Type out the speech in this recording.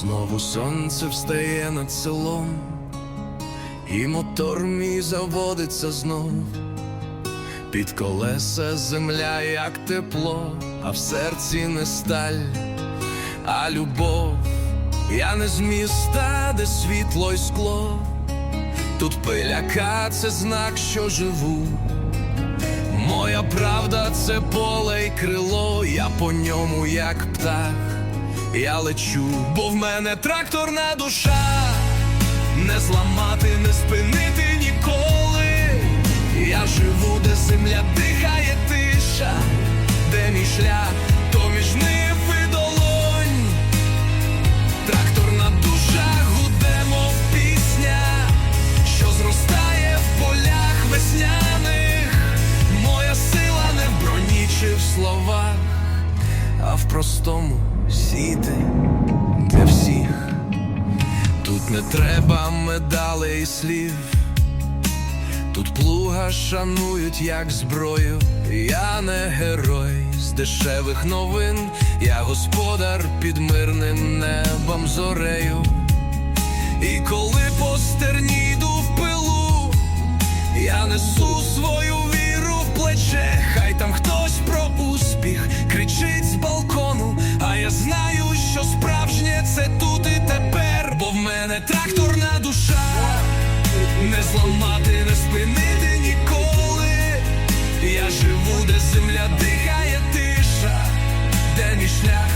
Знову сонце встає над селом, і мотор мій заводиться знов. Під колеса земля, як тепло, а в серці не сталь, а любов. Я не з міста, де світло й скло. Тут пиляка це знак, що живу. Моя правда це поле й крило, я по ньому, як птах, я лечу, бо в мене тракторна душа, не зламати, не спинити ніколи. Я живу, де земля дихає тиша, де мій шлях, то між нив долонь. Тракторна душа гуде, пісня, що зростає в полях весняних. Моя сила не в в словах, а в простому сіти для всіх. Тут не треба медалей і слів. Тут плуга шанують як зброю. Я не герой з дешевих новин, я господар під мирним небом зорею. І коли по стерні йду в пилу, я несу в мене тракторна душа не зламати, не спинити ніколи. Я живу, де земля дихає тиша, де мій шлях,